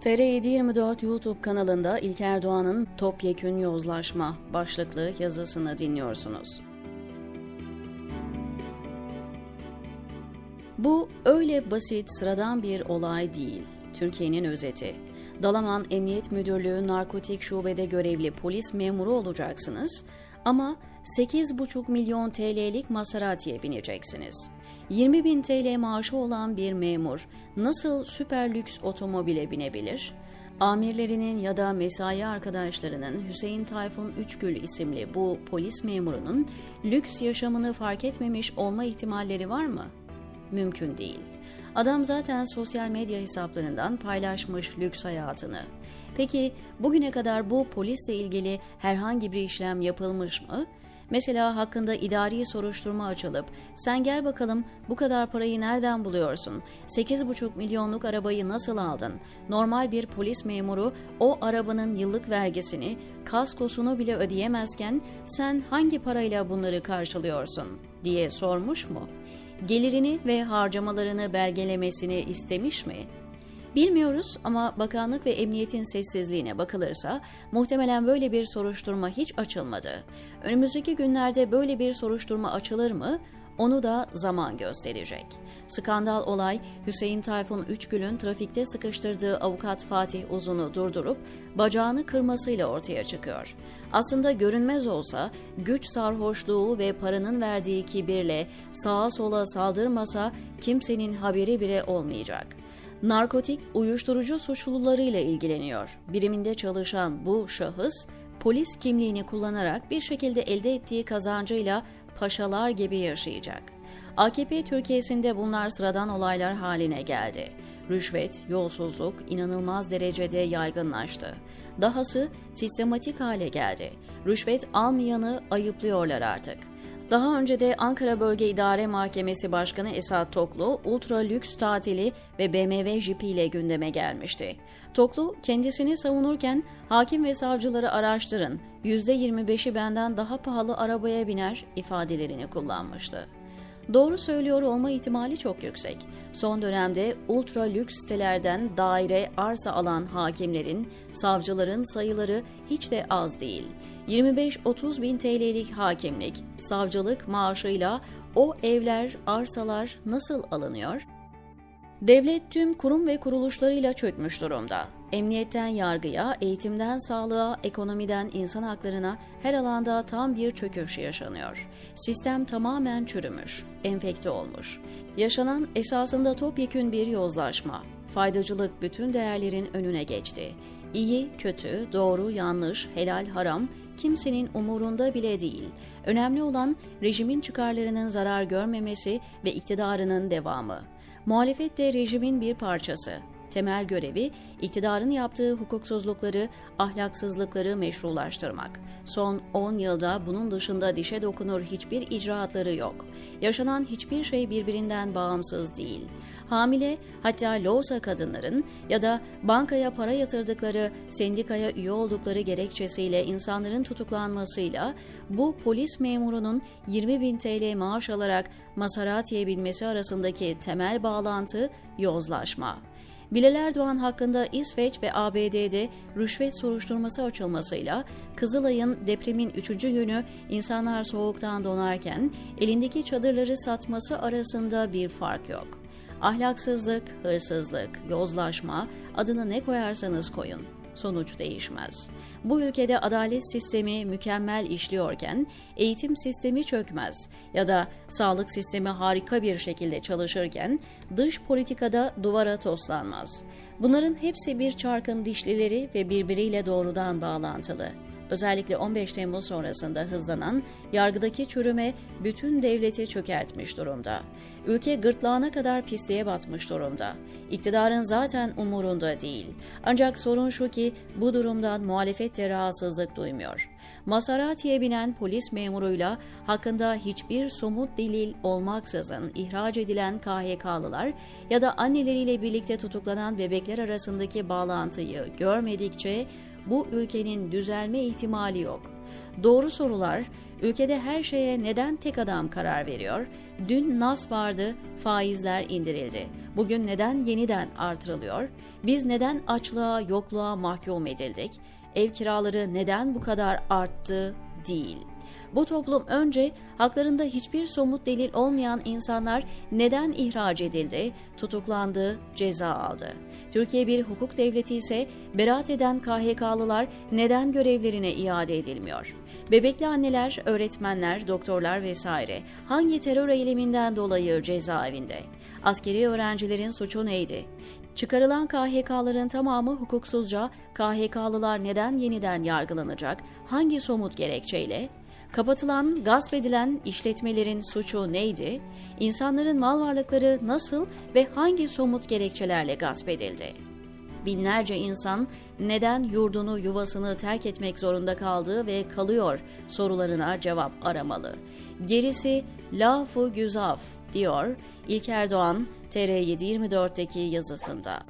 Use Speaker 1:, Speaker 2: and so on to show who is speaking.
Speaker 1: TR724 YouTube kanalında İlker Doğan'ın Topyekün Yozlaşma başlıklı yazısını dinliyorsunuz. Bu öyle basit, sıradan bir olay değil. Türkiye'nin özeti. Dalaman Emniyet Müdürlüğü Narkotik Şubede görevli polis memuru olacaksınız ama 8,5 milyon TL'lik Maserati'ye bineceksiniz. 20 bin TL maaşı olan bir memur nasıl süper lüks otomobile binebilir? Amirlerinin ya da mesai arkadaşlarının Hüseyin Tayfun Üçgül isimli bu polis memurunun lüks yaşamını fark etmemiş olma ihtimalleri var mı? Mümkün değil. Adam zaten sosyal medya hesaplarından paylaşmış lüks hayatını. Peki bugüne kadar bu polisle ilgili herhangi bir işlem yapılmış mı? Mesela hakkında idari soruşturma açılıp sen gel bakalım bu kadar parayı nereden buluyorsun? 8,5 milyonluk arabayı nasıl aldın? Normal bir polis memuru o arabanın yıllık vergisini, kaskosunu bile ödeyemezken sen hangi parayla bunları karşılıyorsun diye sormuş mu? Gelirini ve harcamalarını belgelemesini istemiş mi? Bilmiyoruz ama bakanlık ve emniyetin sessizliğine bakılırsa muhtemelen böyle bir soruşturma hiç açılmadı. Önümüzdeki günlerde böyle bir soruşturma açılır mı? Onu da zaman gösterecek. Skandal olay Hüseyin Tayfun Üçgül'ün trafikte sıkıştırdığı avukat Fatih Uzun'u durdurup bacağını kırmasıyla ortaya çıkıyor. Aslında görünmez olsa güç sarhoşluğu ve paranın verdiği kibirle sağa sola saldırmasa kimsenin haberi bile olmayacak. Narkotik uyuşturucu suçlularıyla ilgileniyor. Biriminde çalışan bu şahıs polis kimliğini kullanarak bir şekilde elde ettiği kazancıyla paşalar gibi yaşayacak. AKP Türkiye'sinde bunlar sıradan olaylar haline geldi. Rüşvet, yolsuzluk inanılmaz derecede yaygınlaştı. Dahası sistematik hale geldi. Rüşvet almayanı ayıplıyorlar artık. Daha önce de Ankara Bölge İdare Mahkemesi Başkanı Esat Toklu, ultra lüks tatili ve BMW jipi ile gündeme gelmişti. Toklu, kendisini savunurken hakim ve savcıları araştırın, %25'i benden daha pahalı arabaya biner ifadelerini kullanmıştı. Doğru söylüyor olma ihtimali çok yüksek. Son dönemde ultra lüks sitelerden daire, arsa alan hakimlerin, savcıların sayıları hiç de az değil. 25-30 bin TL'lik hakimlik, savcılık maaşıyla o evler, arsalar nasıl alınıyor? Devlet tüm kurum ve kuruluşlarıyla çökmüş durumda. Emniyetten yargıya, eğitimden sağlığa, ekonomiden insan haklarına her alanda tam bir çöküş yaşanıyor. Sistem tamamen çürümüş, enfekte olmuş. Yaşanan esasında topyekün bir yozlaşma. Faydacılık bütün değerlerin önüne geçti. İyi, kötü, doğru, yanlış, helal, haram kimsenin umurunda bile değil. Önemli olan rejimin çıkarlarının zarar görmemesi ve iktidarının devamı. Muhalefet de rejimin bir parçası. Temel görevi iktidarın yaptığı hukuksuzlukları, ahlaksızlıkları meşrulaştırmak. Son 10 yılda bunun dışında dişe dokunur hiçbir icraatları yok. Yaşanan hiçbir şey birbirinden bağımsız değil. Hamile hatta loğusa kadınların ya da bankaya para yatırdıkları, sendikaya üye oldukları gerekçesiyle insanların tutuklanmasıyla bu polis memurunun 20 bin TL maaş alarak Maserati'ye binmesi arasındaki temel bağlantı yozlaşma. Bilal Erdoğan hakkında İsveç ve ABD'de rüşvet soruşturması açılmasıyla Kızılay'ın depremin 3. günü insanlar soğuktan donarken elindeki çadırları satması arasında bir fark yok. Ahlaksızlık, hırsızlık, yozlaşma, adını ne koyarsanız koyun sonuç değişmez. Bu ülkede adalet sistemi mükemmel işliyorken eğitim sistemi çökmez ya da sağlık sistemi harika bir şekilde çalışırken dış politikada duvara toslanmaz. Bunların hepsi bir çarkın dişlileri ve birbiriyle doğrudan bağlantılı. Özellikle 15 Temmuz sonrasında hızlanan yargıdaki çürüme bütün devleti çökertmiş durumda. Ülke gırtlağına kadar pisliğe batmış durumda. İktidarın zaten umurunda değil. Ancak sorun şu ki bu durumdan muhalefet de rahatsızlık duymuyor. Maserati'ye binen polis memuruyla hakkında hiçbir somut delil olmaksızın ihraç edilen KHK'lılar ya da anneleriyle birlikte tutuklanan bebekler arasındaki bağlantıyı görmedikçe bu ülkenin düzelme ihtimali yok. Doğru sorular, ülkede her şeye neden tek adam karar veriyor? Dün nas vardı, faizler indirildi. Bugün neden yeniden artırılıyor? Biz neden açlığa, yokluğa mahkum edildik? Ev kiraları neden bu kadar arttı? Değil. Bu toplum önce haklarında hiçbir somut delil olmayan insanlar neden ihraç edildi, tutuklandı, ceza aldı. Türkiye bir hukuk devleti ise beraat eden KHK'lılar neden görevlerine iade edilmiyor? Bebekli anneler, öğretmenler, doktorlar vesaire hangi terör eyleminden dolayı cezaevinde? Askeri öğrencilerin suçu neydi? Çıkarılan KHK'ların tamamı hukuksuzca KHK'lılar neden yeniden yargılanacak? Hangi somut gerekçeyle? Kapatılan, gasp edilen işletmelerin suçu neydi? İnsanların mal varlıkları nasıl ve hangi somut gerekçelerle gasp edildi? Binlerce insan neden yurdunu, yuvasını terk etmek zorunda kaldı ve kalıyor sorularına cevap aramalı. Gerisi lafı güzaf diyor İlker Doğan TR724'deki yazısında.